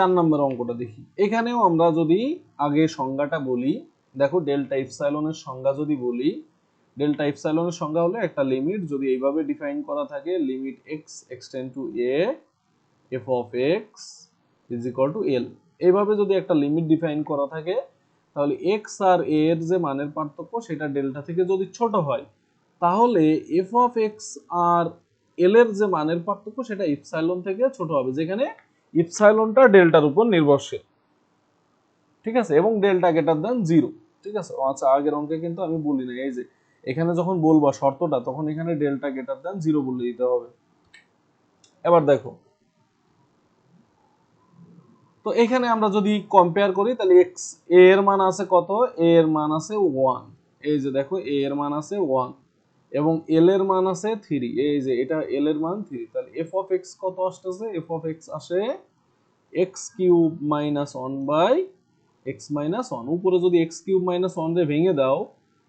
চার নম্বর অঙ্কটা দেখি। এখানেও আমরা যদি আগে সংজ্ঞাটা বলি, দেখো ডেল্টা ইপসাইলনের সংজ্ঞা যদি বলি, ডেল্টা ইপসাইলনের সংজ্ঞা হলো একটা লিমিট যদি এইভাবে ডিফাইন করা থাকে, limit x x tends to a f of x is equal to l এইভাবে যদি একটা লিমিট ডিফাইন করা থাকে, তাহলে এক্স আর এ এর যে মানের পার্থক্য সেটা ডেল্টা থেকে যদি ছোট হয়, তাহলে এফ অফ এক্স আর এল এর যে মানের পার্থক্য সেটা ইপসাইলন থেকে ছোট হবে, যেখানে ইপসাইলনটা ডেল্টার উপর নির্ভরশীল। ঠিক আছে? এবং ডেল্টা গেটার দেন জিরো ঠিক আছে? আচ্ছা আগের অঙ্কে কিন্তু আমি বলি না এই যে, এখানে যখন বলবা শর্তটা, তখন এখানে ডেল্টা গ্রেটার দেন জিরো বলে দিতে হবে। এবার দেখো। তো এখানে আমরা যদি কম্পেয়ার করি, তাহলে এক্সের মান আছে কত? এর মান আছে ওয়ান এই যে দেখো এর মান আছে ওয়ান এবং এল এর মান আছে থ্রি এই যে এটা এল এর মান থ্রি তাহলে এফ অফ এক্স কত আসতেছে? এফ অফ এক্স আসে x cube minus one by x minus one উপরে যদি এক্স কিউব মাইনাস ওয়ান রে ভেঙে দাও,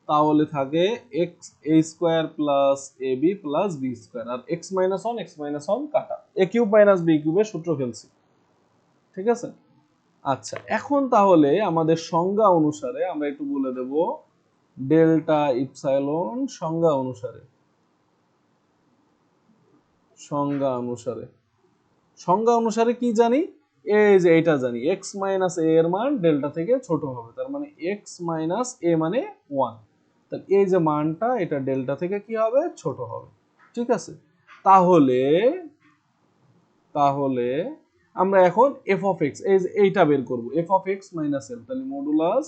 তাহলে থাকে x a square plus a b plus b square R x minus one x minus one কাটা। A cube minus B কিউবের সূত্র ফেলছি। ঠিক আছে? আচ্ছা এখন তাহলে আমাদের সংজ্ঞা অনুসারে আমরা একটু বলে দেব ডেল্টা ইপসাইলন সংজ্ঞা অনুসারে। সংজ্ঞা অনুসারে। সংজ্ঞা অনুসারে কি জানি? এই যে এটা জানি। x মাইনাস এ এর মান ডেল্টা থেকে ছোট হবে। তার মানে x মাইনাস এ মানে ওয়ান তাহলে এই যে মানটা, এটা ডেল্টা থেকে কি হবে? ছোট হবে। ঠিক আছে? তাহলে তাহলে আমরা এখন এফ অফ এক্স এই যে এইটা বের করব। F of x minus l তাহলে modulus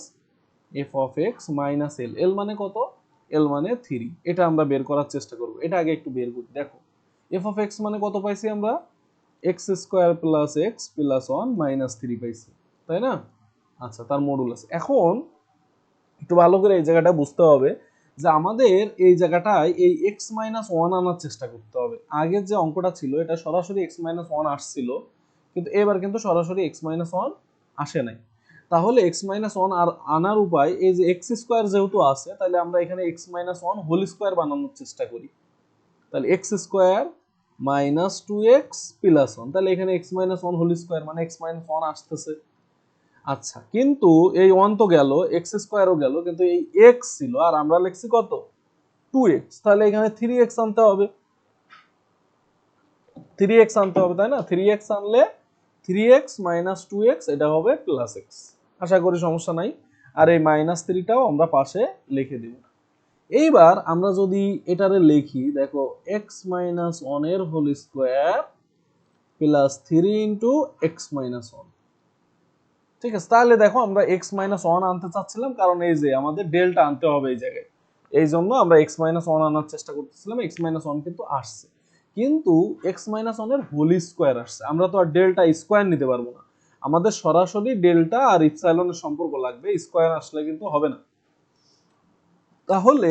f of x minus l l মানে কত? এল মানে থ্রি এটা আমরা বের করার চেষ্টা করব। এটা আগে একটু বের করি। দেখো এফ অফ এক্স মানে কত পাইছি আমরা? X square plus x plus one minus three পাইছি। তাই না? আচ্ছা তার মডুলাস এখন একটু ভালো করে এই জায়গাটা বুঝতে হবে যে আমাদের এই জায়গাটায় এই এক্স মাইনাস ওয়ান আনার চেষ্টা করতে হবে। আগের যে অঙ্কটা ছিল, এটা সরাসরি এক্স মাইনাস ওয়ান আসছিল, কিন্তু এবার কিন্তু সরাসরি এক্স মাইনাস ওয়ান আসে নাই। তাহলে এক্স মাইনাস ওয়ান আর আনার উপায় এই যে এক্স স্কোয়ার যেহেতু আছে, তাহলে আমরা এখানে x minus one whole square বানানোর চেষ্টা করি। তাহলে x square minus two x plus one তাহলে এখানে x minus one whole square মানে এক্স মাইনাস ওয়ান আসতেছে। আচ্ছা কিন্তু এই ওয়ান তো গেল এক্স স্কোয়ারও গেল, কিন্তু এই এক্স ছিল, আর আমরা লিখছি কত? টু এক্স তাহলে এখানে থ্রি এক্স আনতে হবে। থ্রি এক্স আনতে হবে, তাই না? থ্রি এক্স আনলে three x minus two x এটা হবে প্লাস এক্স আশা করি সমস্যা নাই। আর এই মাইনাস থ্রিটাও আমরা পাশে লিখে দিব। এইবার আমরা যদি এটারে লিখি, দেখো এক্স মাইনাস ওয়ানের whole square plus three into x minus one ঠিক আছে, তাহলে দেখো আমরা এক্স মাইনাস ওয়ান আনতে চাচ্ছিলাম, কারণ এই যে আমাদের ডেল্টা আনতে হবে এই জায়গায়। এই জন্য আমরা এক্স মাইনাস ওয়ান আনার চেষ্টা করতেছিলাম এক্স মাইনাস ওয়ান কিন্তু আসছে। কিন্তু এক্স মাইনাস ওয়ানের হোল স্কোয়ার আসছে। আমরা তো আর ডেল্টা স্কোয়ার নিতে পারব না। আমাদের সরাসরি ডেল্টা আর ইপসাইলনের সম্পর্ক লাগবে, স্কোয়ার আসলে কিন্তু হবে না। তাহলে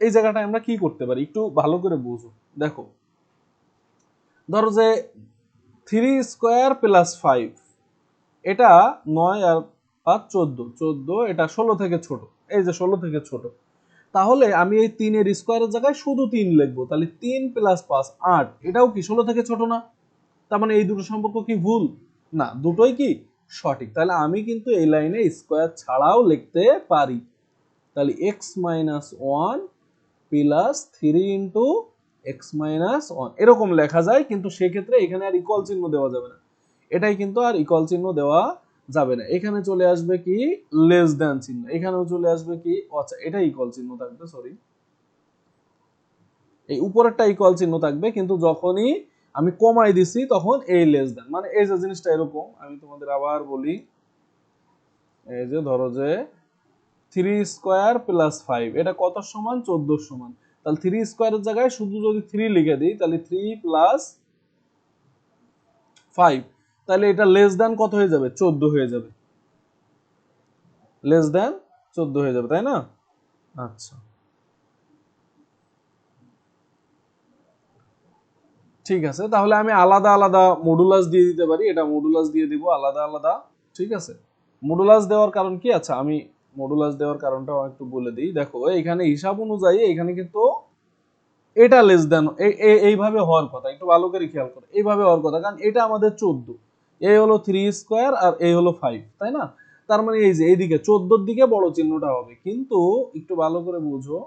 এই জায়গাটায় আমরা কি করতে পারি? একটু ভালো করে বুঝো। দেখো, ধরো যে থ্রি স্কোয়ার প্লাস ফাইভ, এটা নয় আর পাঁচ চোদ্দ চোদ্দ এটা ষোলো থেকে ছোট। এই যে ষোলো থেকে ছোট। তাহলে আমি এই তিনের স্কোয়ারের জায়গায় শুধু তিন লিখব, তাহলে তিন প্লাস পাঁচ আট। এটাও কি ষোলো থেকে ছোট না? তার মানে এই দুটো সম্পর্ক কি ভুল? না, দুটোই কি সঠিক? তাহলে আমি কিন্তু এই লাইনে স্কোয়ার ছাড়াও লিখতে পারি। তাহলে x minus one plus three into x minus one এরকম লেখা যায়, কিন্তু সেক্ষেত্রে এখানে আর ইকুয়াল চিহ্ন দেওয়া যাবে না। এটাই কিন্তু আর ইকুয়াল চিহ্ন দেওয়া যাবে না। এখানে চলে আসবে কি? লেস দ্যান চিহ্ন। এখানেও চলে আসবে কি? আচ্ছা এটা ইকুয়াল চিহ্ন থাকবে সরি এই উপরেরটা ইকল চিহ্ন থাকবে, কিন্তু যখনই আমি কমাই দিছি, তখন এই লেস দ্যান মানে এই যে জিনিসটা এরকম, আমি তোমাদের আবার বলি, এই যে ধরো যে থ্রি স্কোয়ার প্লাস ফাইভ এটা কত সমান? চোদ্দ সমান। তাহলে থ্রি স্কোয়ারের জায়গায় শুধু যদি থ্রি লিখে দিই, তাহলে থ্রি প্লাস ফাইভ তাহলে এটা লেস দ্যান কত হয়ে যাবে? চোদ্দ হয়ে যাবে। লেস দেন চোদ্দ হয়ে যাবে, তাই না? আচ্ছা। ঠিক আছে, তাহলে আমি আলাদা আলাদা মডুলাস দিয়ে দিতে পারি, এটা মডুলাস দিয়ে দিব, আলাদা আলাদা, ঠিক আছে? মডুলাস দেওয়ার কারণ কি? আচ্ছা আমি মডুলাস দেওয়ার কারণটাও একটু বলে দিই। দেখো এখানে হিসাব অনুযায়ী এখানে কিন্তু এটা লেস দেন এইভাবে হওয়ার কথা, একটু ভালো করে খেয়াল করো, এইভাবে হওয়ার কথা, কারণ এটা আমাদের চোদ্দ। এই হলো থ্রি স্কোয়ার আর এই হলো ফাইভ তাই না? তার মানে এই যে, এইদিকে চোদ্দোর দিকে বড় চিহ্নটা হবে। কিন্তু একটু ভালো করে বুঝো,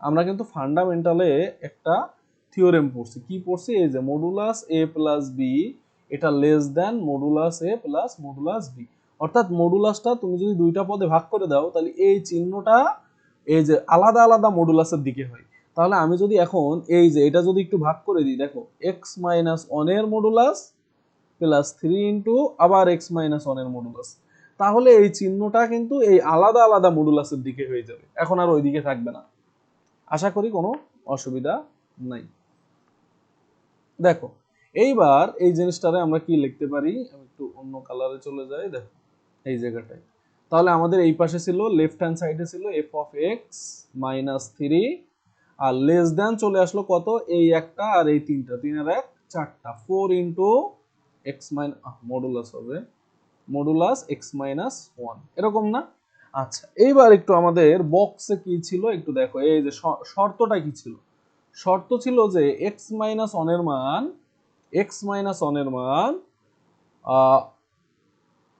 আমরা কিন্তু ফান্ডামেন্টালে একটা থিওরেম পড়ছি। কি পড়ছি? এই যে মডুলাস এ প্লাস বি এটা less than modulus a plus modulus b অর্থাৎ মডুলাসটা তুমি যদি দুইটা পদে ভাগ করে দাও, তাহলে এই চিহ্নটা এই যে আলাদা আলাদা মডুলাসের দিকে হয়। তাহলে আমি যদি এখন এই যে এটা যদি একটু ভাগ করে দিই, দেখো এক্স মাইনাস ওয়ানের মডুলাস প্লাস থ্রি ইন্টু আবার এক্স মাইনাস ওয়ানের মডুলাস তাহলে এই চিহ্নটা কিন্তু এই আলাদা আলাদা মডুলাসের দিকে হয়ে যাবে। এখন আর ওই দিকে থাকবে না। আশা করি কোনো অসুবিধা নাই। দেখো, এইবার এই জিনিসটারে আমরা কি লিখতে পারি? একটু অন্য কালারে চলে যাই, দেখো, এই জায়গাটায়। তাহলে আমাদের এই পাশে ছিল লেফট হ্যান্ড সাইডে ছিল f of x minus three R less than চলে আসলো কত? এই একটা আর এই তিনটা, তিনের এক, চারটা। Four into x minus modulus হবে। মডুলাস এক্স মাইনাস ওয়ান এরকম না? আচ্ছা এইবার একটু আমাদের বক্সে কি ছিল? একটু দেখো, এই যে শর্তটা কি ছিল? শর্ত ছিল যে এক্স মাইনাস ওয়ানের মান এক্স মাইনাস ওয়ানের মান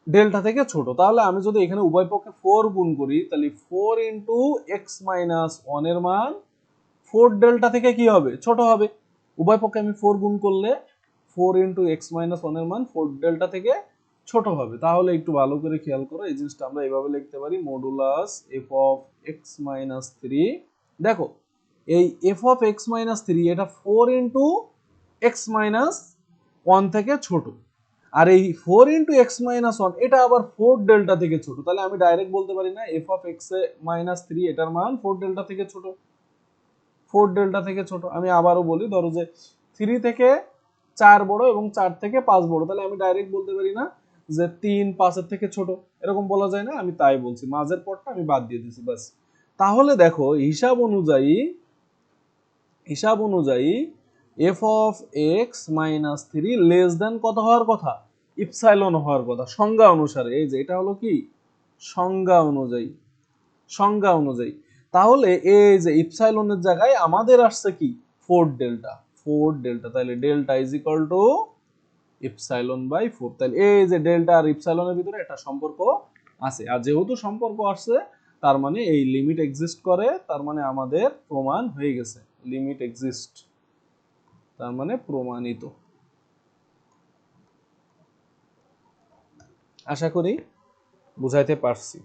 ডেল্টা থেকে ছোট। তাহলে আমি যদি এখানে উভয় পক্ষে ফোর গুণ করি, তাহলে ফোর ইন্টু এক্স মাইনাস ওয়ানের মান ফোর ডেল্টা থেকে কি হবে? ছোট হবে। উভয় পক্ষে আমি ফোর গুণ করলে ফোর ইন্টু এক্স মাইনাস ওয়ানের মান ফোর ডেল্টা থেকে ছোট হবে। তাহলে একটু ভালো করে খেয়াল করো, এই জিনিসটা আমরা এভাবে লিখতে পারি modulus f of x minus three দেখো এই f of x minus three এটা four into x minus one থেকে ছোট। আর এই four into x minus one এটা আবার ফোর ডেল্টা থেকে ছোট। তাহলে আমি ডাইরেক্ট বলতে পারি না f of x minus three এটার মান ফোর ডেল্টা থেকে ছোট। ফোর ডেল্টা থেকে ছোট। আমি আবারও বলি, ধরো যে থ্রি থেকে চার বড় এবং চার থেকে পাঁচ বড়। তাহলে আমি ডাইরেক্ট বলতে পারি না যে তিন পাঁচের থেকে ছোট। এরকম বলা যায় না, আমি তাই বলছি। মাঝের পরটা আমি বাদ দিয়ে দিছি বাস তাহলে দেখো, হিসাব অনুযায়ী হিসাব অনুযায়ী f of x minus three less than কত হওয়ার কথা? ইপসাইলন হওয়ার কথা। সংজ্ঞা অনুসারে, এই যে, এটা হলো কি? সংজ্ঞা অনুযায়ী। সংজ্ঞা অনুযায়ী। তাহলে এই যে ইপসাইলনের জায়গায় আমাদের আসছে কি? ফোর ডেল্টা ফোর ডেল্টা তাহলে delta is equal to epsilon by four তাহলে এই যে ডেল্টা আর ইপসাইলনের ভিতরে একটা সম্পর্ক আছে। আর যেহেতু সম্পর্ক আসছে, তার মানে এই লিমিট এক্সিস্ট করে, তার মানে আমাদের প্রমাণ হয়ে গেছে। লিমিট এক্সিস্ট তার মানে প্রমাণিত। আশা করি বুঝাইতে পারছি।